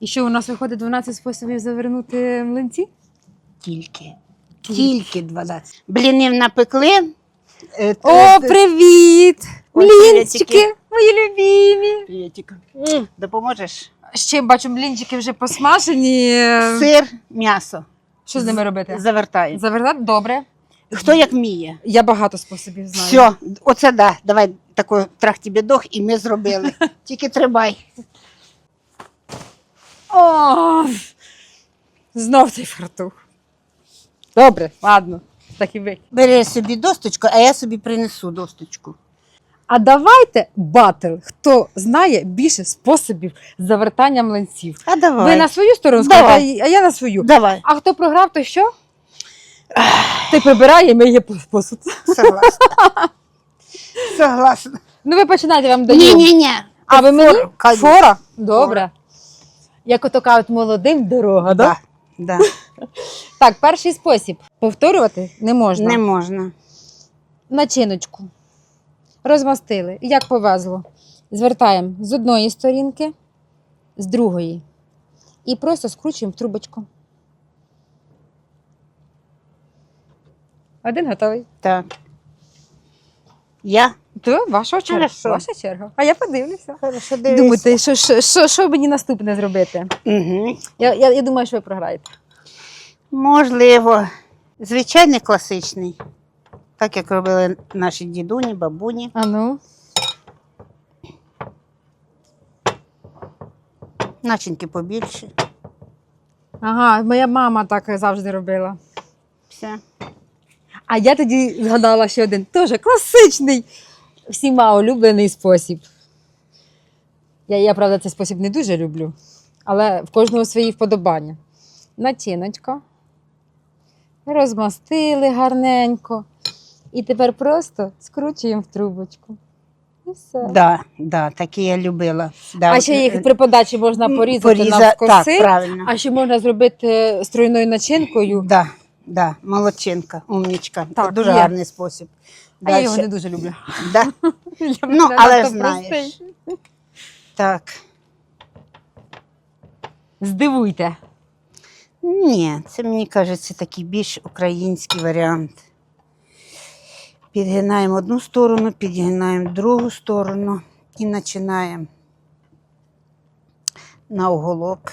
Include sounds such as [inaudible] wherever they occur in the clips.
І що у нас виходить 12 способів завернути млинці? Тільки. Тільки 12. Блінів напекли. Е, О, е, привіт! Ой, Млінчики, привітики. мої любімі. Привітик. М, Допоможеш? Ще бачу, млінчики вже посмажені. Сир, м'ясо. Що з ними робити? Завертаємо. Завертати? Добре. Хто як вміє. Я багато способів знаю. Все, оце да. Давай таку трах-тебе-дох, і ми зробили. [laughs] Тільки трибай. О, знов цей фартух. Добре, ладно, так і ви. Бери собі досточку, а я собі принесу досточку. А давайте батл, хто знає більше способів завертання млинців. А давай. Ви на свою сторону скажете, а я на свою. Давай. А хто програв, то що? Ти прибирає, ми є посуд. Согласна. [laughs] Согласна. Ну ви починайте, я вам даю. Ні, ні, ні. А ви мені? Фора? Добре. Як ото кажуть, молодим дорога, да? Да. [laughs] Так, перший спосіб. Повторювати не можна. Не можна. Начиночку. Розмастили. Як повезло. Звертаємо з одної сторінки, з другої. І просто скручуємо в трубочку. Один готовий. Так. Я? То ваша черга. Хорошо. Ваша черга. А я подивлюся. Хорошо Думаєте, що, що, що, що мені наступне зробити? Угу. Я, я, я думаю, що ви програєте. Можливо. Звичайний класичний. Так як робили наші дідуні, бабуні. А ну. Начинки побільше. Ага, моя мама так завжди робила. Все. А я тоді згадала ще один теж класичний, всіма улюблений спосіб. Я, я, правда, цей спосіб не дуже люблю, але в кожного свої вподобання. Начиночка. Розмастили гарненько. І тепер просто скручуємо в трубочку. І все. Да, да, такі я любила. Да. А ще їх при подачі можна порізати Поріза- навскоси, Так, правильно. а ще можна зробити стройною начинкою. Да, да, молодчинка, умнічка. Так, Дуже є. гарний спосіб. А я його не дуже люблю. Да. [laughs] Ну, але надто знаєш. простий. Так. Здивуйте. Ні, це мені кажеться такий більш український варіант. Підгинаємо одну сторону, підгинаємо другу сторону і починаємо на оголок,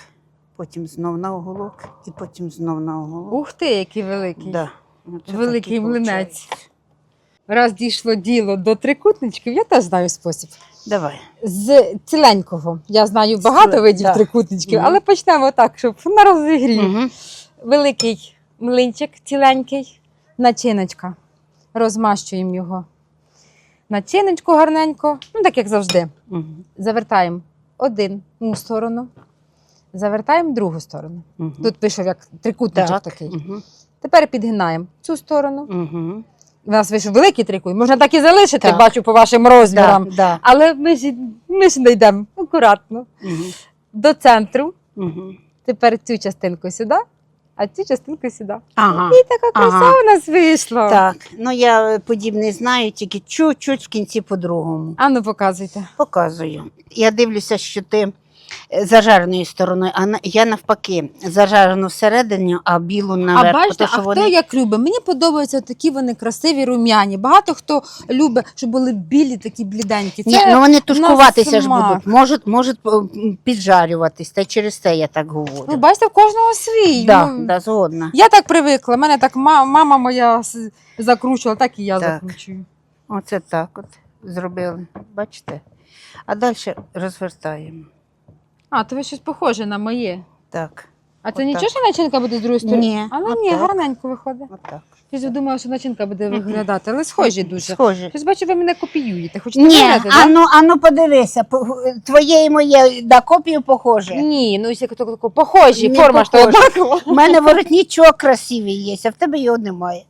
потім знов на оголок і потім знов на оголок. Ух ти, який великий. Да. Оце Великий млинець. Раз дійшло діло до трикутничків, я теж знаю спосіб. Давай. З ціленького. Я знаю багато Ціле- видів да. трикутничків, Мгм. але почнемо так, щоб на розігрів. Угу. Великий млинчик ціленький, начиночка. Розмащуємо його. Начиночку гарненько, ну так як завжди. Угу. Завертаємо одну сторону, завертаємо другу сторону. Угу. Тут пише як трикутничок так. такий. Угу. Тепер підгинаємо цю сторону. Угу. У нас вийшов великий трикут. Можна так і залишити, Так. бачу по вашим розмірам. Да, да. Але ми ж, ми ж не йдемо акуратно Угу. до центру. Угу. Тепер цю частинку сюди, а цю частинку сюди. Ага. І така краса Ага. у нас вийшла. Так, ну я подібний знаю, тільки чуть-чуть в кінці по-другому. А ну показуйте. Показую. Я дивлюся, що ти е, зажареної сторони, а на- я навпаки, зажарену всередині, а білу наверх. а бачите, тому що а вони... хто як любить? Мені подобаються такі вони красиві рум'яні. Багато хто любить, щоб були білі, такі бліденькі. Ні, ну вони тушкуватися ж смак. будуть, можуть, можуть м, піджарюватись, та й через це я так говорю. Ну, бачите, в кожного свій. да, ну, да, згодна. Я так привикла. Мене так ма- мама моя с- закручувала, так і я Так. закручую. Оце так от зробили. Бачите? А далі розвертаємо. А, то ви щось похоже на моє. Так, А це Отак. нічого, що начинка буде з другої сторони? Ні, Але ні, отак. гарненько виходить. отак. Я ж думала, що начинка буде виглядати, але схожі дуже. Схоже. Щось бачу, ви мене копіюєте. Хочете Ні, а да? ну, а ну подивися, по- твоє і моє на копію похоже. Ні, ну як тако похожі, Не форма ж то похожі. однакова. У мене воротничок красивий є, а в тебе його немає.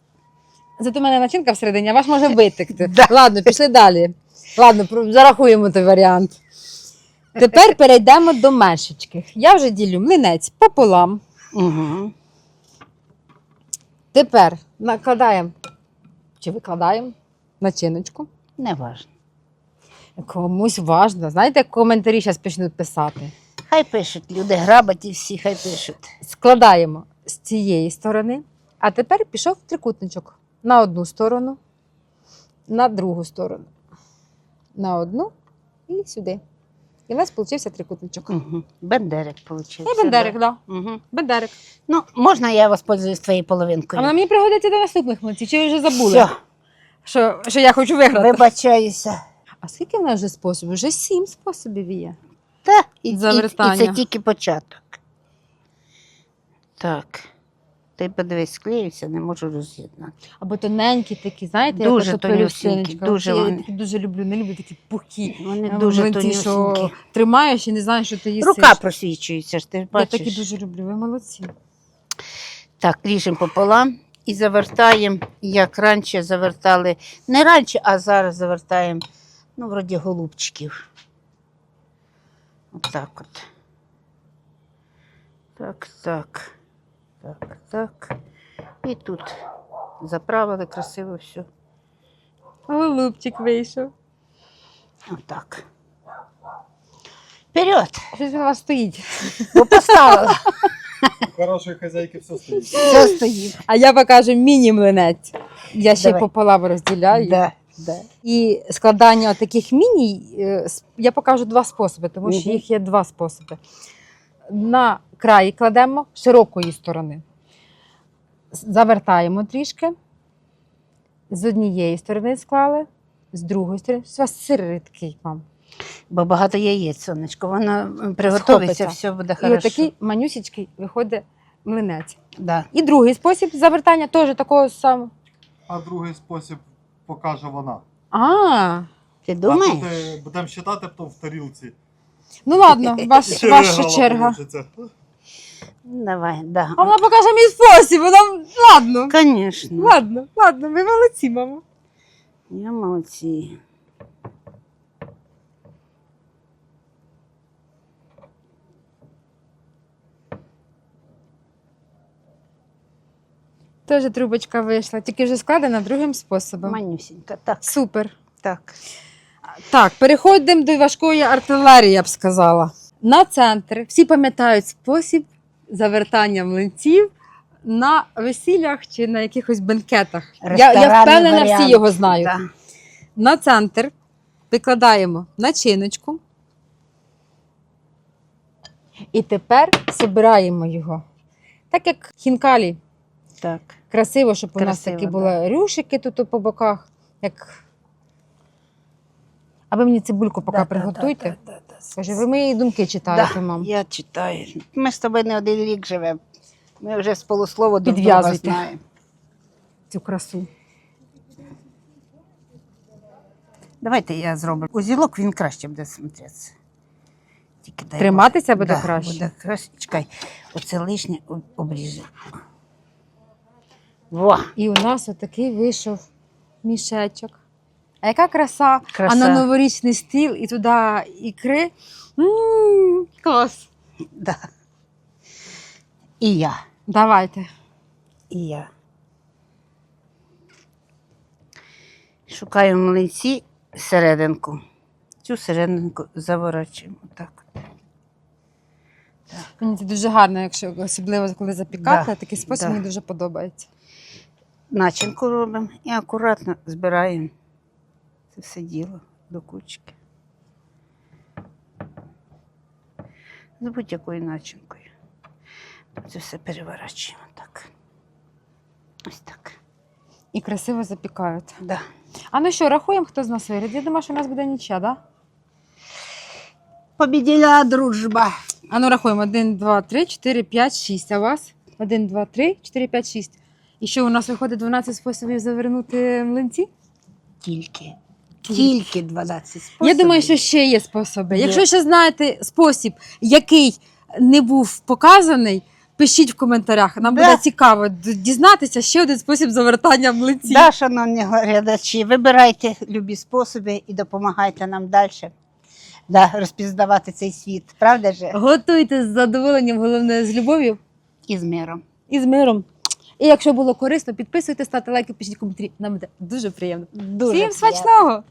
Зато в мене начинка всередині, а ваш може [laughs] витекти. Да. Ладно, пішли далі. Ладно, про- зарахуємо той варіант. Тепер перейдемо до меншечких. Я вже ділю млинець пополам. Угу. Тепер накладаємо чи викладаємо начиночку. Не важно. Комусь важно. Знаєте, коментарі зараз почнуть писати. Хай пишуть, люди грабаті всі, хай пишуть. Складаємо з цієї сторони, а тепер пішов трикутничок на одну сторону, на другу сторону, на одну і сюди. І в нас вийшов трикутничок. Угу. Бендерик вийшов. І бендерик, так. Да. Угу. Бендерик. Ну, можна я воспользуюсь твоєю половинкою? А вона мені пригодиться до наступних млинців, чи ви вже забули, Все, що, що я хочу виграти. вибачаюся. А скільки в нас вже способів? Вже сім способів є. Та, і, і, і це тільки початок. Так. Ти подивись, склеївся, не можу роз'єднати. Або тоненькі такі, знаєте, Дуже ото тонюсінькі, дуже Я вони. такі дуже люблю, не люблю такі пухкі. Вони дуже млинці, що тримаєш і не знаєш, що ти їсиш. Рука просвічується, ж ти ж Я такі дуже люблю, ви молодці. Так, ріжемо пополам і завертаємо, як раніше завертали. Не раніше, а зараз завертаємо, ну, вроді голубчиків. Отак от. Так, так. Так, так. І тут заправили красиво все. Голубчик вийшов. Отак. Вперед! Щось у вас стоїть. Бо поставила. Хорошої хазяйки все стоїть. Все стоїть. А я покажу міні-млинець. Я ще Давай. пополам розділяю. Да, да. І складання таких міні е, с- я покажу два способи, тому що Мгм. їх є два способи. На краї кладемо широкої сторони, завертаємо трішки. З однієї сторони склали, з другої сторони. У вас сир такий вам. Бо багато яєць, сонечко. Воно м, приготовиться, все буде І хорошо. отакий манюсічкий виходить млинець. Да. І другий спосіб завертання теж такого самого. А другий спосіб покаже вона. А, Ти А думаєш? тут е, будемо считати потім в тарілці. Ну ладно, [laughs] ваш, ваша черга. Давай, да. А вона покаже мій спосіб, вона ладно. Конечно. Ладно, ладно, ви молодці, мамо. Я молодці. Теж трубочка вийшла, тільки вже складена другим способом. Манюсінька. Так, Супер. так. Так, переходимо до важкої артилерії, я б сказала. На центр всі пам'ятають спосіб завертання млинців на весіллях чи на якихось бенкетах. Я, я впевнена, варіант. всі його знають. Да. На центр викладаємо начиночку. І тепер збираємо його. Так як хінкалі так. красиво, щоб у нас такі да. були рюшики тут по боках. Як... А ви мені цибульку поки приготуйте. Скажи, ви мої думки читаєте, Да, мам. Я читаю. Ми з тобою не один рік живемо. Ми вже з полуслову друг друга знаємо. Цю красу. Давайте я зроблю. Узілок він краще буде смотреться. Тільки дай Триматися буде Да, краще? Буде краще. Чекай, оце лишнє об- обріжу. Во, І у нас отакий вийшов мішечок. А яка краса, краса. а на новорічний стіл і туди ікри. М, Клас. Да. І я. Давайте. І я. Шукаю млинці серединку. Цю серединку заворачуємо. Так. Мені це дуже гарно, якщо особливо коли запікати, Да, такий спосіб да. мені дуже подобається. Начинку робимо і акуратно збираємо це все діло до кучки. З будь-якою начинкою. Це все переворачуємо так. Ось так. І красиво запікають. Да. А ну що, рахуємо, хто з нас виграє? Я думаю, що у нас буде нічия, да? Побіділа дружба. А ну рахуємо. 1, 2, 3, 4, 5, 6. А у вас? 1, 2, 3, 4, 5, 6. І що, у нас виходить 12 способів завернути млинці? Тільки. Тільки 12 способів. Я думаю, що ще є способи. Є. Якщо ще знаєте спосіб, який не був показаний, пишіть в коментарях. Нам Да. буде цікаво дізнатися ще один спосіб завертання млинців. Да, шановні глядачі, вибирайте любі способи і допомагайте нам далі да, розпізнавати цей світ. Правда же? Готуйте з задоволенням, головне з любов'ю І з миром. і з миром. І якщо було корисно, підписуйтесь, ставте лайки, пишіть коментарі. Нам буде дуже приємно. Дуже Всім приємно. смачного!